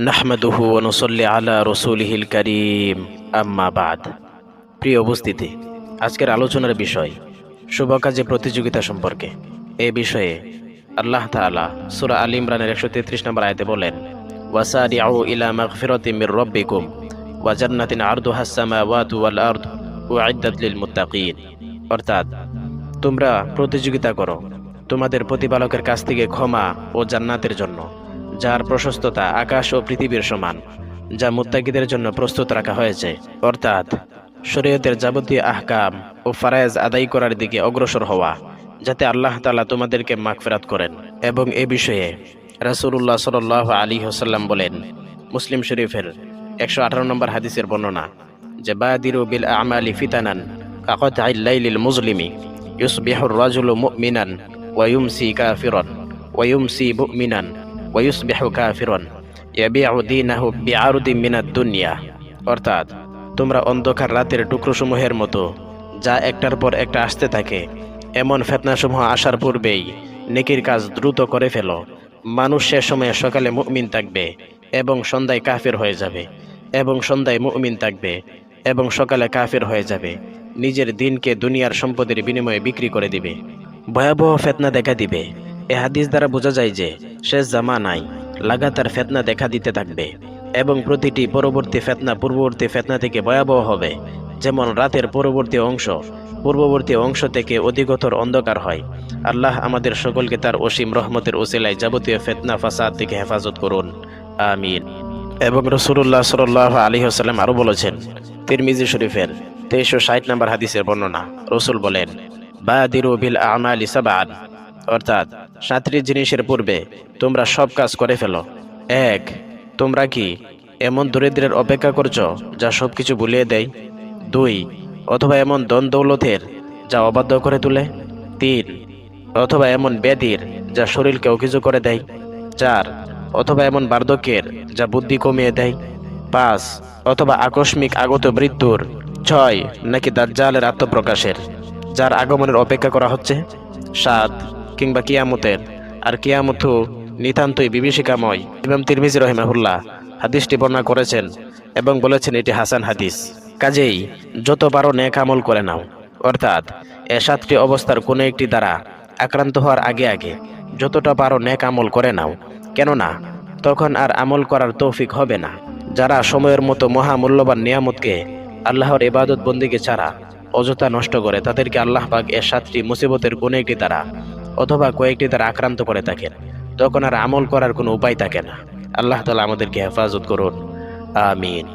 নাহমাদুহু অনুসল্লি আলা রসুলহিল করিম। আম্মা বাদ। প্রিয় উপস্থিতি, আজকের আলোচনার বিষয় শুভ কাজে প্রতিযোগিতা সম্পর্কে। এ বিষয়ে আল্লাহ তাআলা সূরা আল ইমরানের একশো তেত্রিশ নম্বর আয়তে বলেন, ওয়াসারিউ ইলা মাগফিরাতিম মির রাব্বিকুম ওয়া জান্নাতিন আরদুহা আস-সামাওয়াতু ওয়াল আরদ উইদ্দাত লিল মুত্তাকিন। অর্থাৎ, তোমরা প্রতিযোগিতা করো তোমাদের প্রতিপালকের কাছ থেকে ক্ষমা ও জান্নাতের জন্য। যার প্রশস্ততা আকাশ ও পৃথিবীর সমান, যা মুত্তাকিদের জন্য প্রস্তুত রাখা হয়েছে। অর্থাৎ, শরীয়তের যাবতীয় আহকাম ও ফারায়েজ আদায় করার দিকে অগ্রসর হওয়া, যাতে আল্লাহ তালা তোমাদেরকে মাগফেরাত করেন। এবং এ বিষয়ে রাসূলুল্লাহ সাল্লাহ আলী হোসাল্লাম বলেন, মুসলিম শরীফের একশো আঠারো নম্বর হাদিসের বর্ণনা, যে বাদিরু বিল আমালি ফিতানান কাকত আইল্লাইলিল মুজলিমি, ইউসবিহুর রাজুলু মুমিনান ওয়ায়ুমসি কাফিরন ওয়ায়ুমসি মুমিনান ওয়ায়ুসবিহু কাফিরন ইয়াবিউ দীনাহু বিআরদিন মিনাদ দুনিয়া অর্থাৎ, তোমরা অন্ধকার রাতের টুকরোসমূহের মতো, যা একটার পর একটা আসতে থাকে, এমন ফেতনাসমূহ আসার পূর্বেই নেকির কাজ দ্রুত করে ফেলো। মানুষ সে সময়ে সকালে মুমিন থাকবে এবং সন্ধ্যায় কাফের হয়ে যাবে, এবং সন্ধ্যায় মুমিন থাকবে, এবং সকালে কাফের হয়ে যাবে। নিজের দিনকে দুনিয়ার সম্পদের বিনিময়ে বিক্রি করে দিবে। ভয়াবহ ফেতনা দেখা দিবে। এ হাদিস দ্বারা বোঝা যায় যে শেষ জামা নাই লাগাতার ফেতনা দেখা দিতে থাকবে এবং প্রতিটি পরবর্তী ফেতনা পূর্ববর্তী ফেতনা থেকে ভয়াবহ হবে। যেমন রাতের পরবর্তী অংশ, পূর্ববর্তী অংশ থেকে অধিকতর অন্ধকার হয়। আল্লাহ আমাদের সকলকে তার অসীম রহমতের ওসিলায় যাবতীয় ফেতনা, ফাসাদ থেকে হেফাজত করুন। আমিন। এবং রসুল্লাহ সাল্লাহ আলী হাসাল্লাম আরও বলেছেন, তিরমিজি শরীফের তেইশশো ষাট নম্বর হাদিসের বর্ণনা। রসুল বলেন, বাদিরু বিল আমালি সাবান। অর্থাৎ সাতটি জিনিসের পূর্বে তোমরা সব কাজ করে ফেলো। এক, তোমরা কি এমন দরিদ্রের অপেক্ষা করছ যা সব কিছু ভুলিয়ে দেয়? দুই, অথবা এমন দন দৌলতের যা অবাধ্য করে তোলে? তিন, অথবা এমন ব্যাধির যা শরীরকে অকিজু করে দেয়? চার, অথবা এমন বার্ধক্যের যা বুদ্ধি কমিয়ে দেয়? পাঁচ, অথবা আকস্মিক আগত মৃত্যুর ছয় নাকি দাজ্জালের আত্মপ্রকাশের, যার আগমনের অপেক্ষা করা হচ্ছে? সাত কিংবা কিয়ামতের। আর কিয়ামত নিতান্তই বিভীষিকাময়। ইমাম তিরমিজি রহিমাহুল্লাহ হাদিসটি বর্ণনা করেছেন এবং বলেছেন এটি হাসান হাদিস। কাজেই যত পারো নেক আমল করে নাও। অর্থাৎ এ সাতটি অবস্থার কোনো একটি দ্বারা আক্রান্ত হওয়ার আগে আগে যতটা পারো নেক আমল করে নাও। কেননা তখন আর আমল করার তৌফিক হবে না। যারা সময়ের মতো মহামূল্যবান নিয়ামতকে আল্লাহর ইবাদত বন্দিকে ছাড়া অযথা নষ্ট করে, তাদেরকে আল্লাহ এ সাতটি মুসিবতের কোনো একটি দ্বারা অথবা কয়েকটি দ্বারা আক্রান্ত করে থাকেন। তখন আর আমল করার কোনো উপায় থাকে না। আল্লাহ তালা আমাদেরকে হেফাজত করুন। আমিন।